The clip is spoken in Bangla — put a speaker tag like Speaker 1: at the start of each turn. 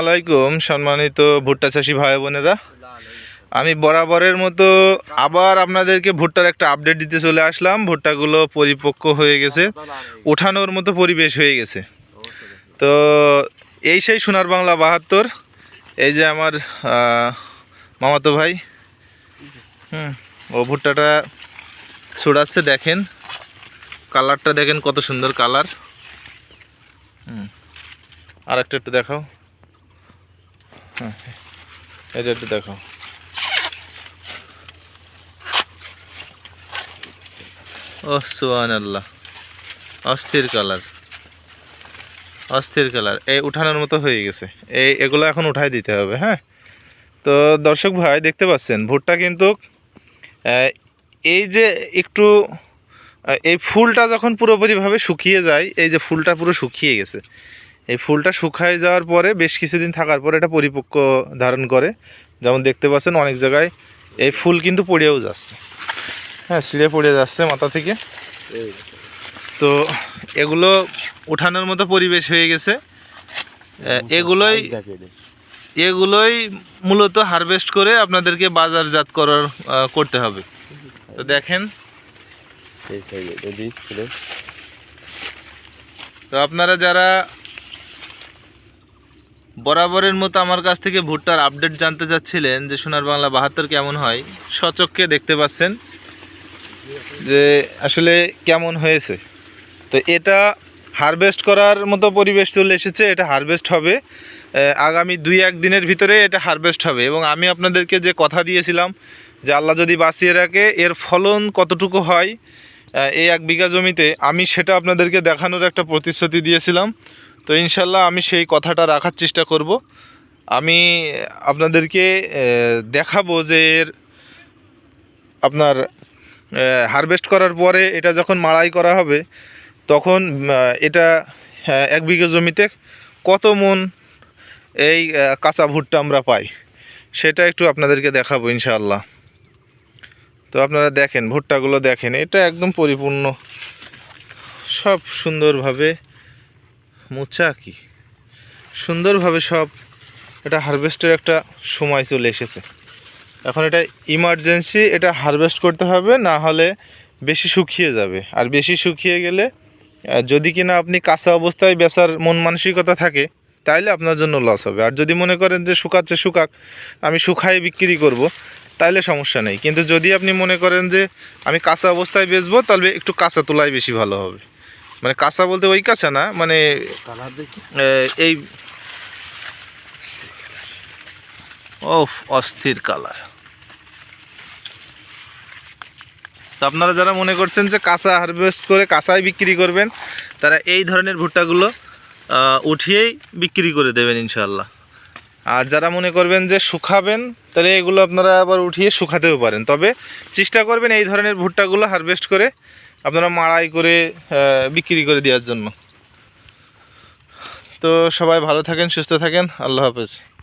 Speaker 1: আলাইকুম সম্মানিত ভুট্টা চাষি ভাই বোনেরা। আমি বরাবরের মতো আবার আপনাদেরকে ভুট্টার একটা আপডেট দিতে চলে আসলাম। ভুট্টাগুলো পরিপক্ক হয়ে গেছে ওঠানোর মতো পরিবেশ হয়ে গেছে। তো এই সেই সোনার বাংলা বাহাত্তর, এই যে আমার মামাতো ভাই, হুম, ও ভুট্টাটা ছুড়াচ্ছে, দেখেন কালারটা দেখেন কত সুন্দর কালার হুম আর একটা একটু দেখাও। হ্যাঁ। এটা একটু দেখাও ও সুহান আল্লাহ অস্থির কালার। অস্থির কালার। এই উঠানোর মতো হয়ে গেছে। এই এগুলো এখন উঠাই দিতে হবে হ্যাঁ? তো দর্শক ভাই, দেখতে পাচ্ছেন, ভুট্টা কিন্তু এই যে একটু এই ফুলটা যখন পুরোপুরিভাবে শুকিয়ে যায়, এই যে ফুলটা পুরো শুকিয়ে গেছে এই ফুলটা শুকায় যাওয়ার পরে বেশ কিছুদিন থাকার পরে এটা পরিপক্ক ধারণ করে। যেমন দেখতে পাচ্ছেন অনেক জায়গায় এই ফুল কিন্তু পড়েও যাচ্ছে। হ্যাঁ ছিঁড়ে পড়ে যাচ্ছে মাথা থেকে। তো এগুলো উঠানোর মতো পরিবেশ হয়ে গেছে। এগুলোই এগুলোই মূলত হারভেস্ট করে আপনাদেরকে বাজারজাত করার করতে হবে। তো দেখেন। তো আপনারা যারা বরাবরের মতো আমার কাছ থেকে ভুট্টার আপডেট জানতে চাচ্ছিলেন যে সোনার বাংলা বাহাত্তর কেমন হয় সচককে দেখতে পাচ্ছেন যে আসলে কেমন হয়েছে। তো এটা হারভেস্ট করার মতো পরিবেশ চলে এসেছে, এটা হারভেস্ট হবে। আগামী দুই এক দিনের ভিতরে এটা হারভেস্ট হবে এবং আমি আপনাদেরকে যে কথা দিয়েছিলাম যে আল্লাহ যদি বাঁচিয়ে রাখে, এর ফলন কতটুকু হয় এই এক বিঘা জমিতে, আমি সেটা আপনাদেরকে দেখানোর একটা প্রতিশ্রুতি দিয়েছিলাম। তো ইনশাল্লাহ আমি সেই কথাটা রাখার চেষ্টা করব। আমি আপনাদেরকে দেখাবো যে এর আপনার হারভেস্ট করার পরে এটা যখন মাড়াই করা হবে, তখন এটা এক বিঘা জমিতে কত মন এই কাঁচা ভুট্টা আমরা পাই, সেটা একটু আপনাদেরকে দেখাবো ইনশাআল্লাহ। তো আপনারা দেখেন, ভুট্টাগুলো দেখেন, এটা একদম পরিপূর্ণ, সব সুন্দরভাবে মোচা কি সুন্দরভাবে সব এটা হারভেস্টের একটা সময় চলে এসেছে। এখন এটা ইমার্জেন্সি এটা হারভেস্ট করতে হবে, না হলে বেশি শুকিয়ে যাবে। আর বেশি শুকিয়ে গেলে যদি কিনা আপনি কাঁচা অবস্থায় বেচার মন মানসিকতা থাকে, তাইলে আপনার জন্য লস হবে। আর যদি মনে করেন যে শুকাচ্ছে, শুকাক, আমি শুকাই বিক্রি করব, তাইলে সমস্যা নেই। কিন্তু যদি আপনি মনে করেন যে আমি কাঁচা অবস্থায় বেচবো, তাহলে একটু কাঁচা তোলাই বেশি ভালো হবে। মানে কাঁচা বলতে ওই কাঁচা না মানে এই অস্থির কালার। তো আপনারা যারা মনে করছেন যে কাঁচা হারভেস্ট করে কাঁচাই বিক্রি করবেন তারা এই ধরনের ভুট্টাগুলো উঠিয়েই বিক্রি করে দেবেন ইনশাল্লাহ আর যারা মনে করবেন যে শুকাবেন তাহলে এগুলো আপনারা আবার উঠিয়ে শুকাতেও পারেন। তবে চেষ্টা করবেন এই ধরনের ভুট্টাগুলো হারভেস্ট করে আপনারা মাড়াই করে বিক্রি করে দেওয়ার জন্য। তো সবাই ভালো থাকেন, সুস্থ থাকেন। আল্লাহ হাফেজ।